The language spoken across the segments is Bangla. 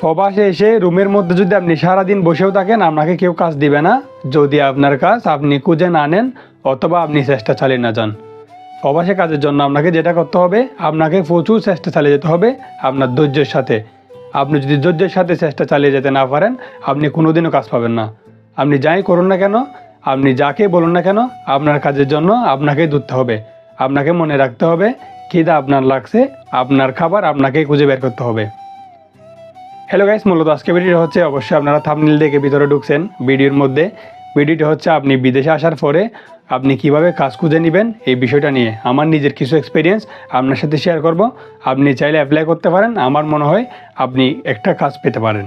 প্রবাসে এসে রুমের মধ্যে যদি আপনি সারাদিন বসেও থাকেন, আপনাকে কেউ কাজ দিবে না। যদি আপনার কাজ আপনি খুঁজে না নেন, অথবা আপনি চেষ্টা চালিয়ে না যান। প্রবাসে কাজের জন্য আপনাকে যেটা করতে হবে, আপনাকে প্রচুর চেষ্টা চালিয়ে যেতে হবে আপনার ধৈর্যের সাথে। আপনি যদি ধৈর্যের সাথে চেষ্টা চালিয়ে যেতে না পারেন, আপনি কোনোদিনও কাজ পাবেন না। আপনি যাই করুন না কেন, আপনি যাকে বলুন না কেন, আপনার কাজের জন্য আপনাকে ধরতে হবে। আপনাকে মনে রাখতে হবে, খিদা আপনার লাগছে, আপনার খাবার আপনাকেই খুঁজে বের করতে হবে। হ্যালো গাইস মূলত আজকে ভিডিও হচ্ছে অবশ্যই আপনারা থামনিল দেখে ভিতরে ঢুকছেন ভিডিওর মধ্যে। ভিডিওটি হচ্ছে আপনি বিদেশে আসার পরে আপনি কীভাবে কাজ খুঁজে নেবেন এই বিষয়টা নিয়ে। আমার নিজের কিছু এক্সপিরিয়েন্স আপনার সাথে শেয়ার করব। আপনি চাইলে অ্যাপ্লাই করতে পারেন। আমার মনে হয় আপনি একটা কাজ পেতে পারেন।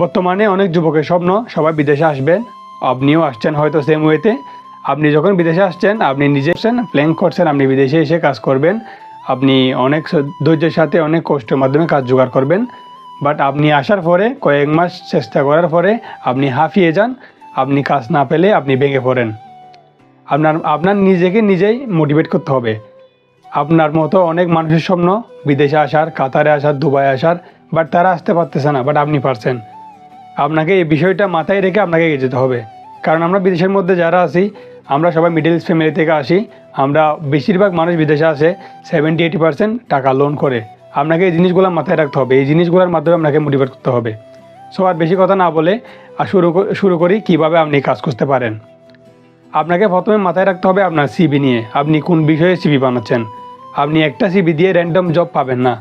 বর্তমানে অনেক যুবকের স্বপ্ন, সবাই বিদেশে আসবেন। আপনিও আসছেন হয়তো সেম ওয়েতে আপনি যখন বিদেশে আসছেন, আপনি নিজে আসছেন প্ল্যান করছেন, আপনি বিদেশে এসে কাজ করবেন। আপনি অনেক ধৈর্যের সাথে অনেক কষ্টের মাধ্যমে কাজ জোগাড় করবেন। বাট আপনি আসার পরে, কয়েক মাস চেষ্টা করার পরে আপনি হাঁফিয়ে যান, আপনি কাজ না পেলে আপনি ভেঙে পড়েন। আপনার আপনার নিজেকে নিজেই মোটিভেট করতে হবে। আপনার মতো অনেক মানুষের স্বপ্ন, বিদেশে আসার, কাতারে আসার দুবাই আসার বাট তারা আসতে পারতেছে না বাট আপনি পারছেন। আপনাকে এই বিষয়টা মাথায় রেখে আপনাকে এগিয়ে যেতে হবে। কারণ আমরা বিদেশের মধ্যে যারা আছি, আমরা সবাই মিডিল ফ্যামিলি থেকে আসি, আমরা বেশিরভাগ মানুষ বিদেশে আসে সেভেন্টি এইটি পার্সেন্ট টাকা লোন করে। আপনাকে এই জিনিসগুলো মাথায় রাখতে হবে। এই জিনিসগুলোর মাধ্যমে আপনাকে মোটিভেট করতে হবে। সো আর বেশি কথা না বলে, আর শুরু শুরু করি কীভাবে আপনি কাজ করতে পারেন। আপনাকে প্রথমে মাথায় রাখতে হবে আপনার সিবি নিয়ে। আপনি কোন বিষয়ে সিবি বানাচ্ছেন? আপনি একটা সিবি দিয়ে র্যান্ডম জব পাবেন না।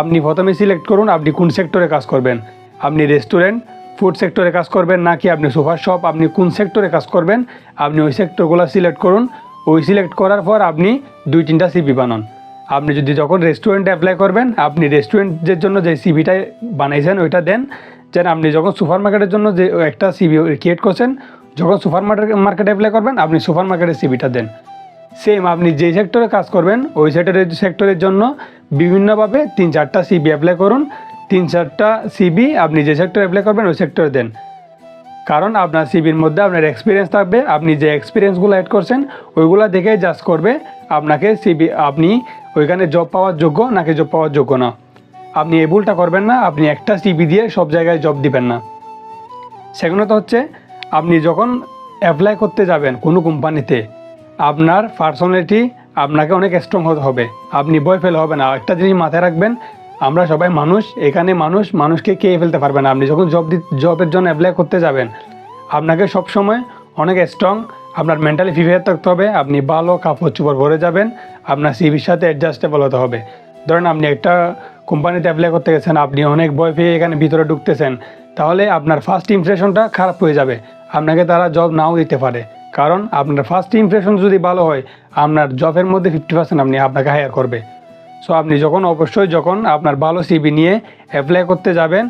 আপনি প্রথমে সিলেক্ট করুন আপনি কোন সেক্টরে কাজ করবেন। আপনি রেস্টুরেন্ট ফুড সেক্টরে কাজ করবেন নাকি আপনি সোফার শপ আপনি কোন সেক্টরে কাজ করবেন? আপনি ওই সেক্টরগুলো সিলেক্ট করুন। ওই সিলেক্ট করার পর আপনি দুই তিনটা সিবি বানান। আপনি যদি যখন রেস্টুরেন্টে অ্যাপ্লাই করবেন, আপনি রেস্টুরেন্টের জন্য যে সিবিটা বানাইছেন, ওইটা দেন। যেন আপনি যখন সুপার মার্কেটের জন্য যে একটা সিবি ক্রিয়েট করছেন, যখন সুপার মার্কেট মার্কেটে অ্যাপ্লাই করবেন, আপনি সুপার মার্কেটের সিবিটা দেন। সেম আপনি যে সেক্টরে কাজ করবেন, ওই সেক্টরের সেক্টরের জন্য বিভিন্নভাবে তিন চারটা সিবি অ্যাপ্লাই করুন। তিন চারটা সিবি আপনি যে সেক্টরে অ্যাপ্লাই করবেন, ওই সেক্টরে দেন। কারণ আপনার সিবির মধ্যে আপনার এক্সপিরিয়েন্স থাকবে, আপনি যে এক্সপিরিয়েন্সগুলো অ্যাড করছেন, ওইগুলো দেখে জাজ করবে, আপনাকে সিবি আপনি ওইখানে জব পাওয়ার যোগ্য নাকি জব পাওয়ার যোগ্য না? আপনি এই ভুলটা করবেন না, আপনি একটা সিবি দিয়ে সব জায়গায় জব দিবেন না। সেগুলো তো হচ্ছে, আপনি যখন অ্যাপ্লাই করতে যাবেন কোনো কোম্পানিতে আপনার পার্সোনালিটি আপনাকে অনেক স্ট্রং হতে হবে। আপনি বই ফেলে হবে না। একটা জিনিস মাথায় রাখবেন, আমরা সবাই মানুষ, এখানে মানুষ, মানুষকে কে ফেলতে পারবে না। আপনি যখন জব জবের জন্য অ্যাপ্লাই করতে যাবেন, আপনাকে সবসময় অনেক স্ট্রং আপনার মেন্টালি প্রিপেয়ার থাকতে হবে, আপনি ভালো কাপড় চোপড় ভরে যাবেন, আপনার সিভির সাথে অ্যাডজাস্টেবল হতে হবে। ধরেন আপনি একটা কোম্পানিতে অ্যাপ্লাই করতে গেছেন, আপনি অনেক ভয় পেয়ে এখানে ভিতরে ঢুকতেছেন, তাহলে আপনার ফার্স্ট ইমপ্রেশনটা খারাপ হয়ে যাবে। আপনাকে তারা জব নাও দিতে পারে। কারণ আপনার ফার্স্ট ইমপ্রেশন যদি ভালো হয়, আপনার জবের মধ্যে ফিফটি পার্সেন্ট আপনি আপনাকে হায়ার করবে। সো আপনি যখন অবশ্যই যখন আপনার ভালো সিবি নিয়ে অ্যাপ্লাই করতে যাবেন,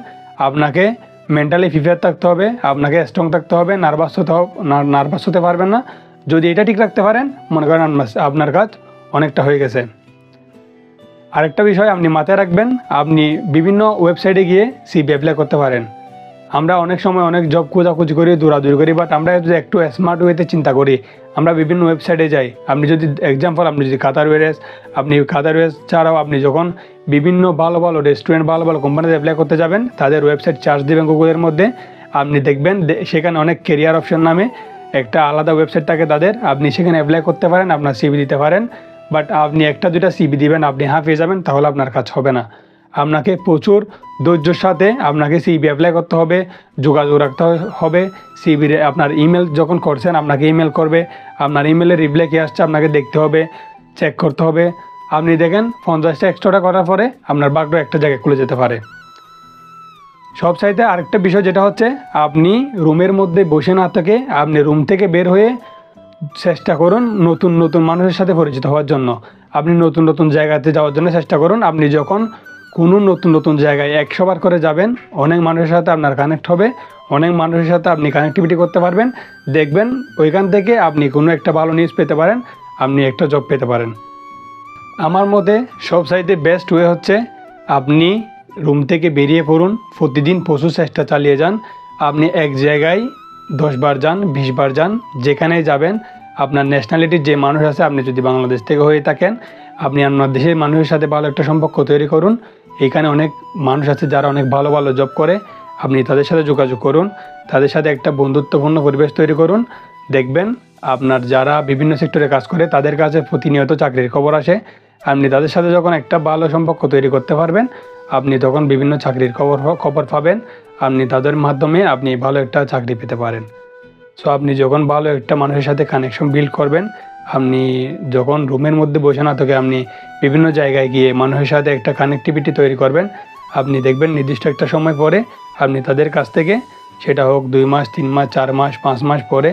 আপনাকে মেন্টালি প্রিপেয়ার থাকতে হবে, আপনাকে স্ট্রং থাকতে হবে নার্ভাস হতে নার্ভাস হতে পারবেন না। যদি এটা ঠিক রাখতে পারেন, মনে করেন আপনার- কাজ অনেকটা হয়ে গেছে। আরেকটা বিষয় আপনি মাথায় রাখবেন, আপনি বিভিন্ন ওয়েবসাইটে গিয়ে সিবি অ্যাপ্লাই করতে পারেন। আমরা অনেক সময় অনেক জব খোঁজাখুঁজি করি, দৌড়াদৌড়ি করি বাট আমরা যদি একটু স্মার্ট ওয়েতে চিন্তা করি, আমরা বিভিন্ন ওয়েবসাইটে যাই। আপনি যদি এক্সাম্পল আপনি যদি কাতার ওয়েরেস আপনি কাতার ওয়েস ছাড়াও আপনি যখন বিভিন্ন ভালো ভালো রেস্টুরেন্ট ভালো ভালো কোম্পানিতে অ্যাপ্লাই করতে যাবেন, তাদের ওয়েবসাইট চার্জ দেবেন গুগলের মধ্যে, আপনি দেখবেন সেখানে অনেক কেরিয়ার অপশন নামে একটা আলাদা ওয়েবসাইট থাকে তাদের, আপনি সেখানে অ্যাপ্লাই করতে পারেন, আপনার সিবি দিতে পারেন বাট আপনি একটা দুটা সিবি দিবেন, আপনি হাঁপিয়ে যাবেন, তাহলে আপনার কাজ হবে না। আপনাকে প্রচুর ধৈর্যর সাথে আপনাকে সিবি অ্যাপ্লাই করতে হবে, যোগাযোগ রাখতে হবে। সিবির আপনার ইমেল যখন করছেন, আপনাকে ইমেল করবে। আপনার ইমেলের রিপ্লাই কী আসছে আপনাকে দেখতে হবে চেক করতে হবে। আপনি দেখেন পঞ্চাশটা এক্সট্রাটা করার পরে আপনার বাগটা একটা জায়গায় খুলে যেতে পারে। সব চাইতে আরেকটা বিষয় যেটা হচ্ছে, আপনি রুমের মধ্যে বসে না থেকে আপনি রুম থেকে বের হয়ে চেষ্টা করুন নতুন নতুন মানুষের সাথে পরিচিত হওয়ার জন্য। আপনি নতুন নতুন জায়গাতে যাওয়ার জন্য চেষ্টা করুন। আপনি যখন কোনো নতুন নতুন জায়গায় একশোবার করে যাবেন, অনেক মানুষের সাথে আপনার কানেক্ট হবে, অনেক মানুষের সাথে আপনি কানেক্টিভিটি করতে পারবেন। দেখবেন ওইখান থেকে আপনি কোনো একটা ভালো নিউজ পেতে পারেন, আপনি একটা জব পেতে পারেন। আমার মতে সব সাইডে বেস্ট ওয়ে হচ্ছে আপনি রুম থেকে বেরিয়ে পড়ুন, প্রতিদিন প্রচুর চেষ্টা চালিয়ে যান। আপনি এক জায়গায় দশ বার যান, বিশ বার যান, যেখানেই যাবেন, আপনার ন্যাশনালিটির যে মানুষ আছে, আপনি যদি বাংলাদেশ থেকে হয়ে থাকেন, আপনি আপনার দেশের মানুষের সাথে ভালো একটা সম্পর্ক তৈরি করুন। এখানে অনেক মানুষ আছে যারা অনেক ভালো ভালো জব করে। আপনি তাদের সাথে যোগাযোগ করুন, তাদের সাথে একটা বন্ধুত্বপূর্ণ পরিবেশ তৈরি করুন। দেখবেন আপনার যারা বিভিন্ন সেক্টরে কাজ করে, তাদের কাছে প্রতিনিয়ত চাকরির খবর আসে। আপনি তাদের সাথে যখন একটা ভালো সম্পর্ক তৈরি করতে পারবেন, আপনি তখন বিভিন্ন চাকরির খবর খবর পাবেন। আপনি তাদের মাধ্যমে আপনি ভালো একটা চাকরি পেতে পারেন। সো আপনি যখন ভালো একটা মানুষের সাথে কানেকশন বিল্ড করবেন, আপনি যখন রুমের মধ্যে বসে না থাকে, আপনি বিভিন্ন জায়গায় গিয়ে মানুষের সাথে একটা কানেক্টিভিটি তৈরি করবেন। আপনি দেখবেন নির্দিষ্ট একটা সময় পরে আপনি তাদের কাছ থেকে, সেটা হোক দুই মাস, তিন মাস, চার মাস, পাঁচ মাস পরে,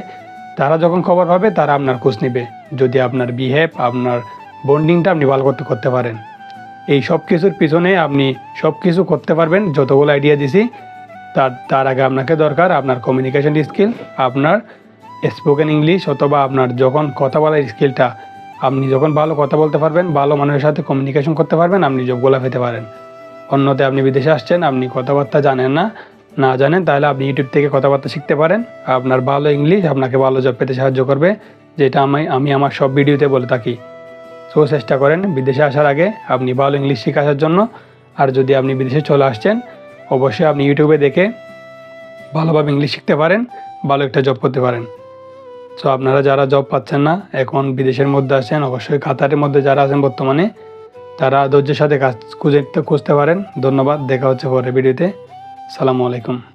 তারা যখন খবর পাবে, তারা আপনার খোঁজ নেবে। যদি আপনার বিহেভ আপনার বন্ডিংটা আপনি ভালো করতে করতে পারেন। এই সব কিছুর পিছনে আপনি সব কিছু করতে পারবেন। যতগুলো আইডিয়া দিছি তার তার আগে আপনাকে দরকার আপনার কমিউনিকেশন স্কিল আপনার স্পোকেন ইংলিশ অথবা আপনার যখন কথা বলার স্কিলটা আপনি যখন ভালো কথা বলতে পারবেন, ভালো মানুষের সাথে কমিউনিকেশন করতে পারবেন, আপনি জবগুলো পেতে পারেন। অন্যতে আপনি বিদেশে আসছেন, আপনি কথাবার্তা জানেন না না জানেন, তাহলে আপনি ইউটিউব থেকে কথাবার্তা শিখতে পারেন। আপনার ভালো ইংলিশ আপনাকে ভালো জব পেতে সাহায্য করবে, যেটা আমি আমি আমার সব ভিডিওতে বলে থাকি। সো চেষ্টা করেন, বিদেশে আসার আগে আপনি ভালো ইংলিশ শিখে আসার জন্য, আর যদি আপনি বিদেশে চলে আসছেন অবশ্যই আপনি ইউটিউবে দেখে ভালোভাবে ইংলিশ শিখতে পারেন, ভালো একটা জব করতে পারেন। সো আপনারা যারা জব পাচ্ছেন না, এখন বিদেশের মধ্যে আছেন অবশ্যই কাতারের মধ্যে যারা আছেন বর্তমানে, তারা ধৈর্যের সাথে কাজ খুঁজে খুঁজতে পারেন। ধন্যবাদ, দেখা হচ্ছে পরে ভিডিওতে সালামু আলাইকুম।